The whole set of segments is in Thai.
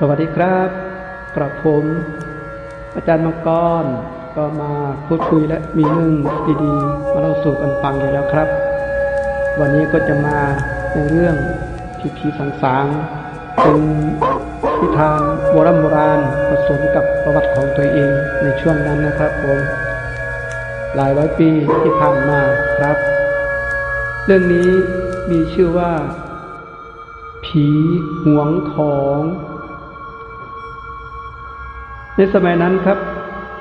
สวัสดีครับกระผม อาจารย์มังกร ก็มาพูดคุยและมีเรื่องดีๆมาเล่าสู่กันฟังอยู่แล้วครับ วันนี้ก็จะมาในเรื่องผีผีสางสางๆเป็นนิทานโบราณโบราณผสมกับประวัติของตัวเองในช่วงนั้นนะครับผมหลายร้อยปีที่ผ่านมาครับ เรื่องนี้มีชื่อว่า ผีหวงของ ในสมัยนั้นครับ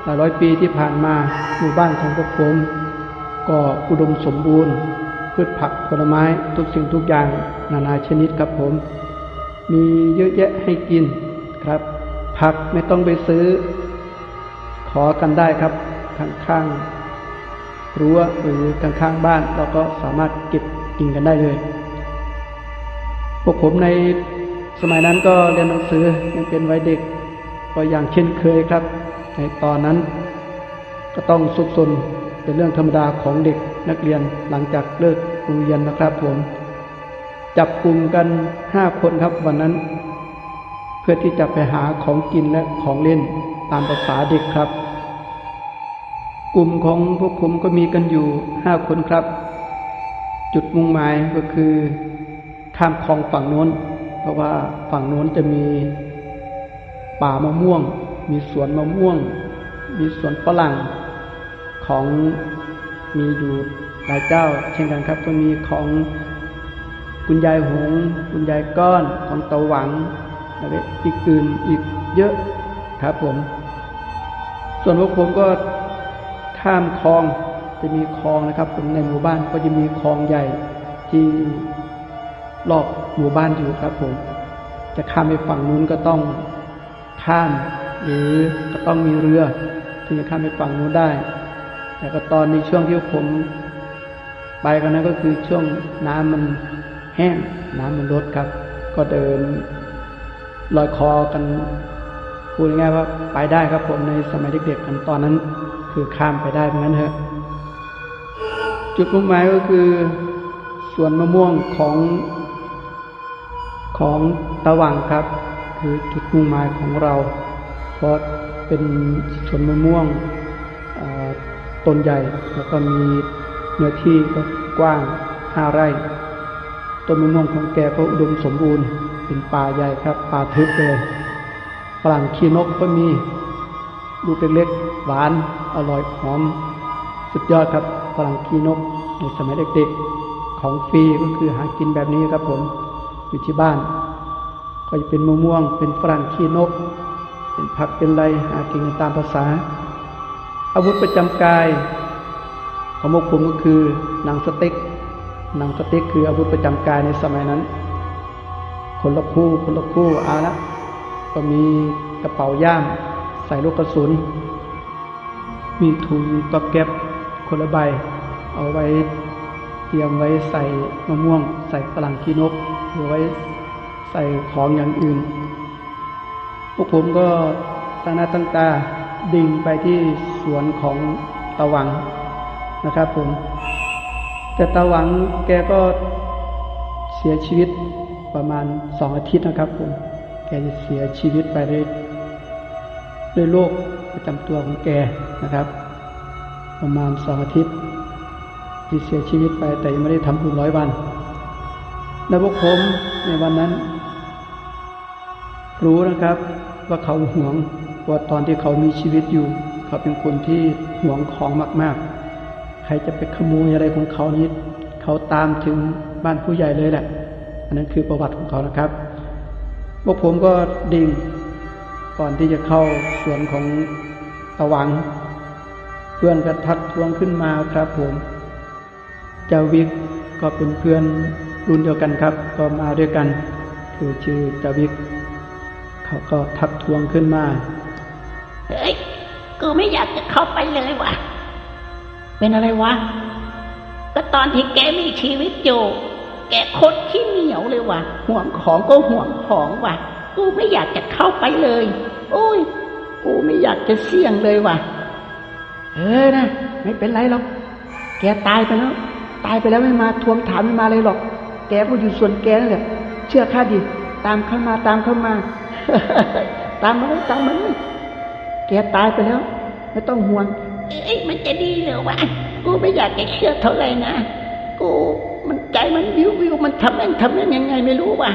หลายร้อยปีที่ผ่านมาหมู่บ้านของพวกผมก็อุดมสมบูรณ์ พืชผักผลไม้ทุกสิ่งทุกอย่างนานาชนิดครับผม มีเยอะแยะให้กินครับ ผักไม่ต้องไปซื้อ ขอกันได้ครับข้างๆรั้วหรือข้างๆบ้านเราก็สามารถเก็บกินกันได้เลยพวกผมในสมัยนั้นก็เรียนหนังสือยังเป็นวัยเด็ก ก็อย่างเช่นเคยครับ ในตอนนั้น ก็ต้องซุกซนเป็นเรื่องธรรมดาของเด็กนักเรียนหลังจากเลิกโรงเรียนนะครับผม จับกลุ่มกันห้าคนครับวันนั้น เพื่อที่จะไปหาของกินและของเล่นตามภาษาเด็กครับ กลุ่มของพวกผมก็มีกันอยู่ห้าคนครับ จุดมุ่งหมายก็คือข้ามคลองฝั่งโน้น เพราะว่าฝั่งโน้นจะมี ป่ามะม่วง มีสวนมะม่วง มีสวนฝรั่งของมีอยู่หลายเจ้า เช่นกันครับก็มีของคุณยายหง คุณยายก้อนของเตาหวังแล้วก็อีกอื่นอีกเยอะครับผม ส่วนพวกผมก็ข้ามคลองจะมีคลองนะครับผมในหมู่บ้านก็จะมีคลองใหญ่ที่รอบหมู่บ้านอยู่ครับผม จะข้ามไปฝั่งนู้นก็ต้อง ข้าม หรือก็ต้องมีเรือถึงจะข้ามไปฝั่งนู้นได้ แต่ก็ตอนในช่วงที่ผมไปกันนั้นก็คือช่วงน้ำมันแห้งน้ำมันลดครับ ก็เดินลอยคอกันพูดง่ายๆว่าไปได้ครับผมในสมัยเด็กๆกันตอนนั้น คือข้ามไปได้เพราะงั้นเถอะจุดมุ่งหมายก็คือสวนมะม่วงของของตะวังครับ คือจุดมุ่งหมายของเรา เพราะเป็นสวนมะม่วงอต้นใหญ่ แล้วก็มีเนื้อที่ก็กว้างห้าไร่ ต้นมะม่วงของแกก็อุดมสมบูรณ์ เป็นป่าใหญ่ครับ ป่าทึบเลยฝรั่งขี้นกก็มีลูกเล็กๆหวานอร่อยหอม สุดยอดครับฝรั่งขี้นกในสมัยเด็กๆของฟรีก็คือหากินแบบนี้ครับผมอยู่ที่บ้าน ก็จะเป็นมะม่วง เป็นฝรั่งขี้นก เป็นผักเป็นไรหากินตามภาษา อาวุธประจำกายของพวกผมก็คือหนังสติ๊กหนังสติ๊กคืออาวุธประจำกายในสมัยนั้น คนละคู่คนละคู่อาละก็มีกระเป๋าย่าม ใส่ลูกกระสุน มีถุงก๊อบแก๊บคนละใบ เอาไว้เตรียมไว้ใส่มะม่วง ใส่ฝรั่งขี้นกหรือไว้ ใส่ของอย่างอื่น พวกผมก็ตั้งหน้าตั้งตาดิ่งไปที่สวนของตะหวังนะครับผม แต่ตะหวังแกก็เสียชีวิตประมาณสองอาทิตย์นะครับผม แกจะเสียชีวิตไปด้วยด้วยโรคประจำตัวของแกนะครับ ประมาณสองอาทิตย์ ที่เสียชีวิตไปแต่ยังไม่ได้ทำบุญร้อยวัน และพวกผมในวันนั้น รู้นะครับว่าเขาหวงว่าตอนที่เขามีชีวิตอยู่ เขาเป็นคนที่หวงของมาก ๆ ใครจะไปขโมยอะไรของเขานี้เขาตามถึงบ้านผู้ใหญ่เลยแหละ อันนั้นคือประวัติของเขานะครับพวกผมก็ดิ่งก่อนที่จะเข้าสวนของตะวัง เพื่อนก็ทักทวงขึ้นมาครับผมเจ้าวิกก็เป็นเพื่อนรุ่นเดียวกันครับ ก็มาด้วยกัน คือชื่อเจ้าวิก เขาก็ทักทวงขึ้นมา เฮ้ย กูไม่อยากจะเข้าไปเลยว่ะเป็นอะไรวะ ก็ตอนที่แกมีชีวิตอยู่ แกโคตรขี้เหนียวเลยว่ะห่วงของก็ห่วงของว่ะกูไม่อยากจะเข้าไปเลย โอ้ย กูไม่อยากจะเสี่ยงเลยว่ะเออนะ ไม่เป็นไรหรอก แกตายไปแล้ว ตายไปแล้วไม่มาทวงถามไม่มาเลยหรอก แกก็อยู่ส่วนแกนั่นแหละ เชื่อข้าดิ ตามเข้ามาตามเข้ามา ตามมาเลยตามมาเลยแกตายไปแล้ว ไม่ต้องห่วง เอ้ยมันจะดีเหรอวะกูไม่อยากจะเชื่อเท่าไหร่นะกูมันใจมันวิววิวมันทำนั่นทำนั่นยังไงไม่รู้ว่ะ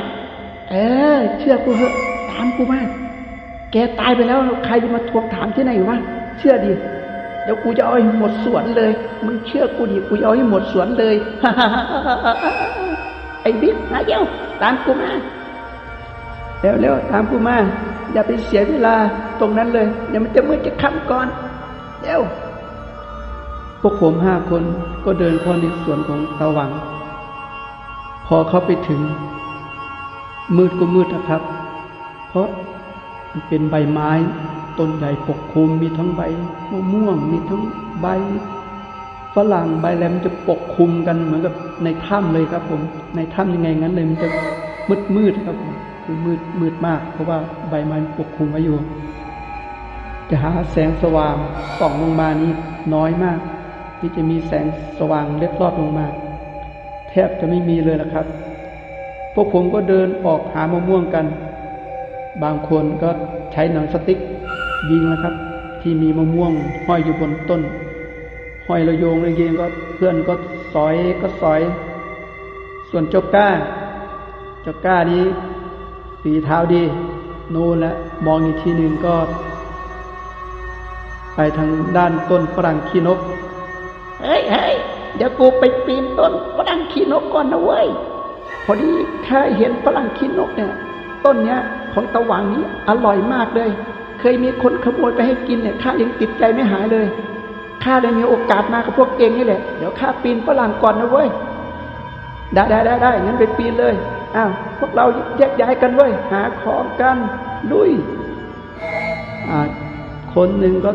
เออ เชื่อกูเถอะตามกูมาแกตายไปแล้วใครจะมาทวงถามที่ไหนวะเชื่อดิเดี๋ยวกูจะเอาให้หมดสวนเลย มึงเชื่อกูดิกูจะเอาให้หมดสวนเลยไอ้บิ๊กมาเดี๋ยวตามกูมา เร็วๆตามกูมา อย่าไปเสียเวลาตรงนั้นเลยเดี๋ยวมันจะมืดจะค่ำก่อนเร็วพวกผมห้าคนก็เดินเข้าในสวนของตาหวัง พอเขาไปถึง มืดก็มืดนะครับ เพราะมันเป็นใบไม้ต้นใหญ่ปกคลุมมีทั้งใบมะม่วง มีทั้งใบฝรั่งใบแหลมนจะปกคลุมกันเหมือนกับในถ้ำเลยครับผม ในถ้ำยังไงงั้นเลยมันจะมืดมืดครับผม คือมืดมืดมาก เพราะว่าใบไม้ปกคลุมไว้อยู่ จะหาแสงสว่างส่องลงมานี่น้อยมาก ที่จะมีแสงสว่างเล็ดลอดลงมา แทบจะไม่มีเลยละครับ พวกผมก็เดินออกหามะม่วงกัน บางคนก็ใช้หนังสติ๊กยิงนะครับ ที่มีมะม่วงห้อยอยู่บนต้น ห้อยระโยงระเยงก็เพื่อนก็สอยก็สอย ส่วนเจ้าก้า เจ้าก้านี้ ฝีเท้าดีโน่นและมองอีกทีหนึ่งก็ ไปทางด้านต้นฝรั่งขี้นก เฮ้ยเฮ้ยเดี๋ยวกูไปปีนต้นฝรั่งขี้นกก่อนนะเว้ย พอดีข้าเห็นฝรั่งขี้นกเนี่ย ต้นเนี้ย ของตะหวังนี้อร่อยมากเลย เคยมีคนขโมยไปให้กินเนี่ยข้ายังติดใจไม่หายเลยข้าได้มีโอกาสมากับพวกเองนี่แหละ เดี๋ยวข้าปีนฝรั่งก่อนนะเว้ย ได้ได้ได้ได้งั้นไปปีนเลย อ้าวพวกเราแยกย้ายกันเว้ยหาของกันลุยอ่าคนหนึ่งก็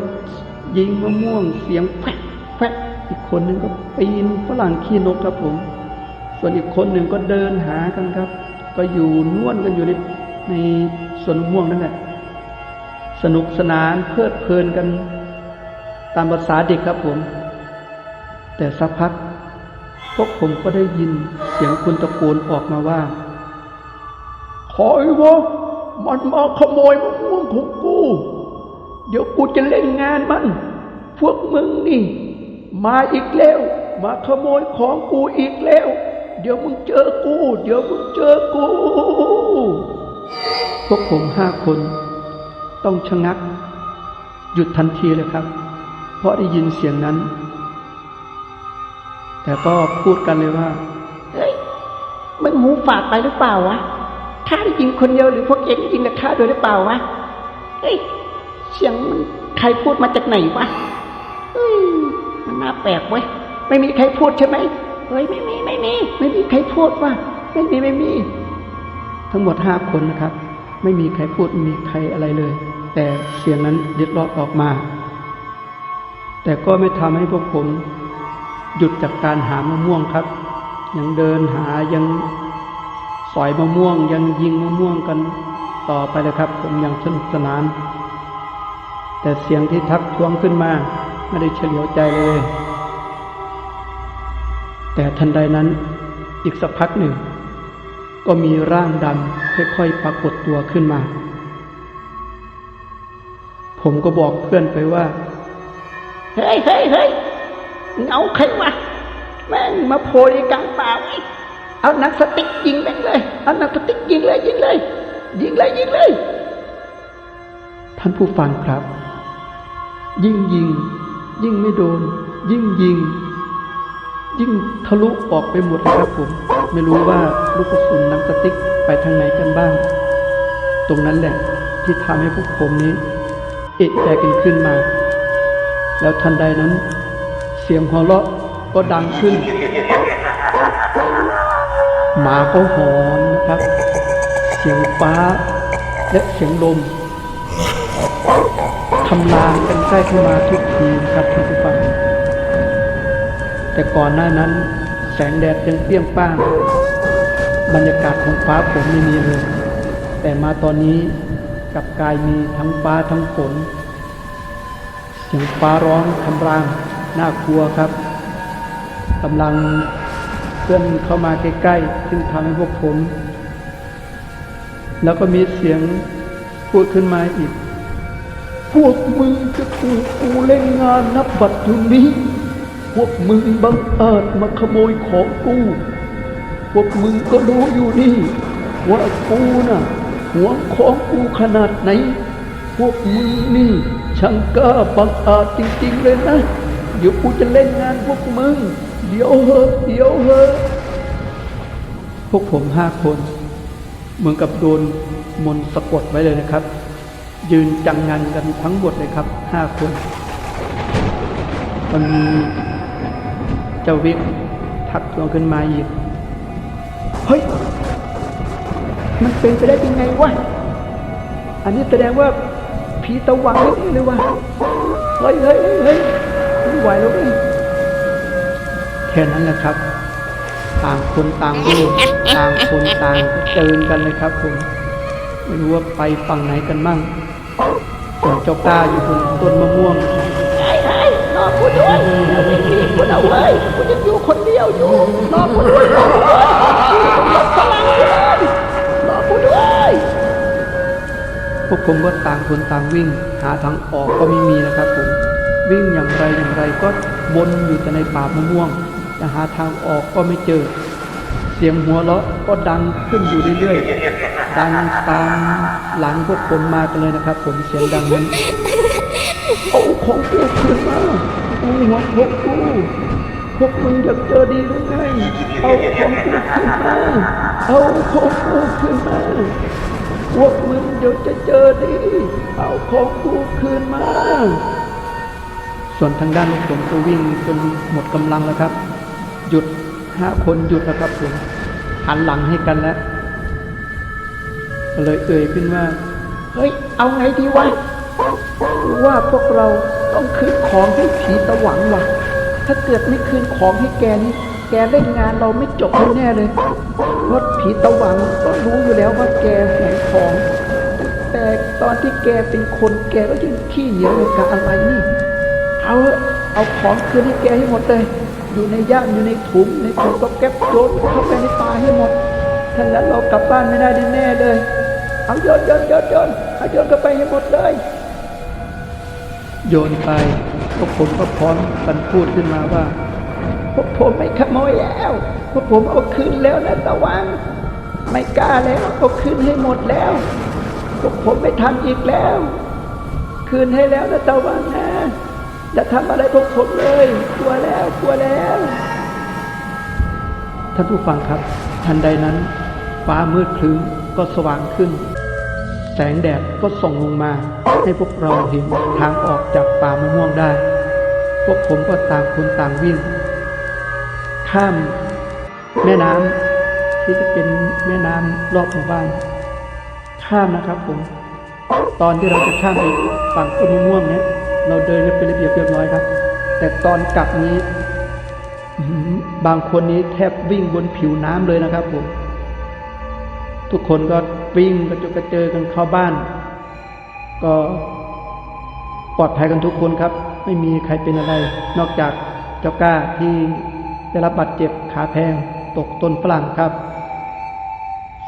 ยิงมะม่วงเสียงแฟะแฟะอีกคนหนึ่งก็ปีนฝรั่งขี้นกครับผม ส่วนอีกคนหนึ่งก็เดินหากันครับ ก็อยู่น่วนกันอยู่ในในสวนม่วงนั่นแหละสนุกสนานเพลิดเพลินกันตามภาษาเด็กครับผม แต่สักพักพวกผมก็ได้ยินเสียงคนตะโกนออกมาว่า วะมันมาขโมยมะม่วงของกู เดี๋ยวกูจะเล่นงานมัน พวกมึงนี่ มาอีกแล้ว มาขโมยของกูอีกแล้ว เดี๋ยวมึงเจอกู เดี๋ยวมึงเจอกู พวกผมห้าคน ต้องชะงัก หยุดทันทีเลยครับ เพราะได้ยินเสียงนั้น แต่ก็พูดกันเลยว่า เฮ้ย มึงหูฝาดไปหรือเปล่าวะ ข้าได้ยินคนเดียวหรือพวกเองได้ยินกับข้าด้วยหรือเปล่าวะเฮ้ยเสียงมันใครพูดมาจากไหนวะเฮ้ยมันน่าแปลกเว้ยไม่มีใครพูดใช่ไหมเฮ้ยไม่มีไม่มีไม่มีใครพูดว่าไม่มีไม่มี ทั้งหมดห้าคนนะครับ ไม่มีใครพูดมีใครอะไรเลย แต่เสียงนั้นเล็ดลอดออกมา แต่ก็ไม่ทำให้พวกผม หยุดจากการหามะม่วงครับ ยังเดินหายัง สอยมะม่วงยังยิงมะม่วงกันต่อไปเลยครับ ผมยังสนุกสนาน แต่เสียงที่ทักท้วงขึ้นมาไม่ได้เฉลียวใจเลย แต่ทันใดนั้นอีกสักพักหนึ่ง ก็มีร่างดำค่อยๆปรากฏตัวขึ้นมา ผมก็บอกเพื่อนไปว่า เฮ้ยเฮ้ยเฮ้ยเงาใครวะแม่งมาโผล่ในกลางป่าไว้ เอาหนักสติ๊กยิงแม่งเลย เอาหนักสติ๊กยิงเลยยิงเลย ยิงเลยยิงเลย ท่านผู้ฟังครับ ยิ่งยิง ยิ่งไม่โดน ยิ่งยิง ยิ่งทะลุออกไปหมดเลยครับผม ไม่รู้ว่าลูกกระสุนหนังสติ๊กไปทางไหนกันบ้าง ตรงนั้นแหละที่ทำให้พวกผมนี้เอกใจกันขึ้นมา แล้วทันใดนั้น เสียงหัวเราะก็ดังขึ้น หมาก็หอนนะครับ เสียงฟ้าและเสียงลมทำลางกันใกล้เข้ามาทุกทีครับท่านผู้ฟังแต่ก่อนหน้านั้นแสงแดดยังเปรี้ยงป้าง บรรยากาศของฟ้าฝนไม่มีเลย แต่มาตอนนี้กับกายมีทั้งฟ้าทั้งฝนเสียงฟ้าร้องคำรามน่ากลัวครับกำลัง เคลื่อนเข้ามาใกล้ๆ ซึ่งทำให้พวกผม แล้วก็มีเสียงพูดขึ้นมาอีก พวกมึงจะถูกกูเล่นงานนับบัตรอยู่นี้ พวกมึงบังอาจมาขโมยของกู พวกมึงก็รู้อยู่นี่ ว่ากูน่ะหวงของกูขนาดไหน พวกมึงนี่ช่างกล้าบังอาจจริงๆเลยนะ เดี๋ยวกูจะเล่นงานพวกมึง เดี๋ยวเหอะเดี๋ยวเหอะพวกผมห้าคน เหมือนกับโดนมนต์สะกดไว้เลยนะครับ ยืนจังงันกันทั้งหมดเลยครับห้าคนมันมีเจ้าวิกทักทวขึ้นมาอีก เฮ้ย มันเป็นไปได้ยังไงวะ อันนี้แสดงว่าผีตะวังนี่เลยวะเฮ้ยเฮ้ยเฮ้ย ไม่ไหวแล้วเว้ยแค่นั้นแหละครับ ต่างคนต่างดูต่างคนต่างเจอกันเลยครับผมไม่รู้ว่าไปฝั่งไหนกันมั่งส่วนเจ้ากล้าอยู่บนต้นมะม่วงเฮ้ยเฮ้ยรอกูด้วยกูไม่มีกูเอาเว้ยกูยังอยู่คนเดียวอยู่รอกูด้วยรอกูด้วยหมดพลังเลยรอกูด้วยพวกผมก็ต่างคนต่างวิ่ง หาทางออกก็ไม่มีนะครับผม วิ่งอย่างไรอย่างไรก็วนอยู่แต่ในป่ามะม่วงจะหาทางออกก็ไม่เจอ เสียงหัวเราะก็ดังขึ้นอยู่เรื่อยๆดังตามหลังพวกผมมากันเลยนะครับ ผมเสียงดังนั้นเอาของกูคืนมากูหัวพวกกูพวกมึงอยากเจอดีหรือไงเอาของกูคืนมาเอาของกูคืนมาพวกมึงเดี๋ยวจะเจอดี เอาของกูคืนมา ส่วนทางด้านของผมก็วิ่งจนหมดกำลังแล้วครับ หยุดห้าคนหยุดแล้วครับผมหันหลังให้กันแล้วก็เลยเอ่ยขึ้นว่า เฮ้ย เอาไงดีวะว่าพวกเราต้องคืนของให้ผีตะหวังว่ะ ถ้าเกิดไม่คืนของให้แกนี่แกเล่นงานเราไม่จบแน่เลยเพราะผีตะหวังก็รู้อยู่แล้วว่าแกหวงของ แต่ตอนที่แกเป็นคนแกก็ยังขี้เหนียวในการอะไรนี่ เอาเถอะเอาของคืนให้แกให้หมดเลย อยู่ในย่ามอยู่ในถุงในถุงก็แก๊บโยนเข้าไปในป่าให้หมดถ้างั้นเรากลับบ้านไม่ได้แน่ๆเลย เอาโยนโยนโยนโยนเอาโยนเข้าไปให้หมดเลย โยนไปพวกผมก็พร้อมกันพูดขึ้นมาว่าพวกผมไม่ขโมยแล้วพวกผมเอาคืนแล้วนะตะวังไม่กล้าแล้วเอาคืนให้หมดแล้วพวกผมไม่ทำอีกแล้ว คืนให้แล้วนะตะวันนะ จะทำอะไรพวกผมเลย กลัวแล้ว กลัวแล้ว ท่านผู้ฟังครับ ทันใดนั้น ฟ้ามืดครึ้มก็สว่างขึ้น แสงแดดก็ส่องลงมา ให้พวกเราเห็นทางออกจากป่ามะม่วงได้ พวกผมก็ต่างคนต่างวิ่ง ข้ามแม่น้ำที่จะเป็นแม่น้ำรอบหมู่บ้าน ข้ามนะครับผม ตอนที่เราจะข้ามไปฝั่งต้นมะม่วงเนี่ย เราเดินกันเป็นระเบียบเรียบร้อยครับ แต่ตอนกลับนี้บางคนนี้แทบวิ่งบนผิวน้ำเลยนะครับผม ทุกคนก็วิ่งกระจุกกระเจอกันเข้าบ้าน ก็ปลอดภัยกันทุกคนครับ ไม่มีใครเป็นอะไร นอกจากเจ้าก้าที่ได้รับบาดเจ็บขาแพงตกต้นฝรั่งครับ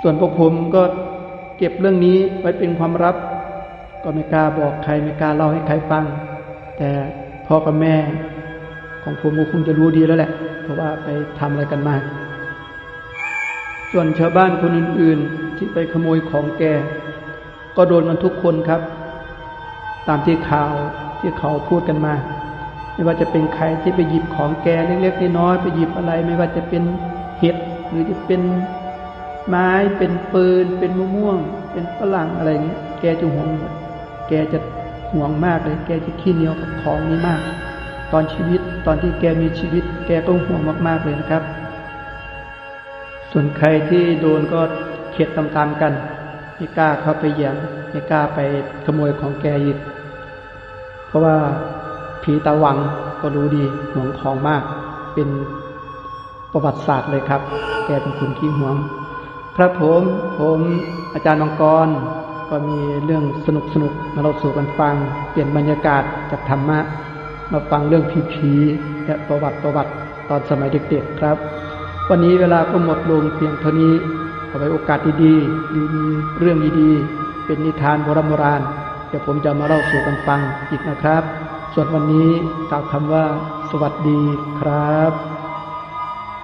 ส่วนพวกผมก็เก็บเรื่องนี้ไว้เป็นความลับ ก็ไม่กล้าบอกใครไม่กล้าเล่าให้ใครฟัง แต่พ่อกับแม่ของผมก็คงจะรู้ดีแล้วแหละ เพราะว่าไปทำอะไรกันมา ส่วนชาวบ้านคนอื่นๆที่ไปขโมยของแก ก็โดนกันทุกคนครับ ตามที่ข่าวที่เขาพูดกันมา ไม่ว่าจะเป็นใครที่ไปหยิบของแกเล็กๆน้อยๆไปหยิบอะไร ไม่ว่าจะเป็นเห็ดหรือจะเป็นไม้เป็นปืน เป็นมะม่วง เป็นฝรั่งอะไรอย่างนี้แกจะห่วงหมดแกจะ ห่วงมากเลยแกจะขี้เหนียวกับของนี้มาก ตอนชีวิตตอนที่แกมีชีวิต แกก็ห่วงมากๆเลยนะครับ ส่วนใครที่โดนก็เข็ดตามๆกันไม่กล้าเข้าไปเหยียบไม่กล้าไปขโมยของแกอีกเพราะว่าผีตาวังก็รู้ดีห่วงของมาก เป็นประวัติศาสตร์เลยครับ แกเป็นคนขี้ห่วง ครับผม ผมอาจารย์มังกร ก็มีเรื่องสนุกสนุกมาเราสู่กันฟัง เปลี่ยนบรรยากาศจากธรรมะ มาฟังเรื่องผีๆและประวัติประวัติตอนสมัยเด็กๆครับ วันนี้เวลาก็หมดลงเพียงเท่านี้เอไว้โอกาสดีๆหรือมีเรื่องดีๆเป็นนิทานโบราณโบราณเดี๋ยวผมจะมาเล่าสู่กันฟังอีกนะครับ ส่วนวันนี้กล่าวคำว่า สวัสดีครับ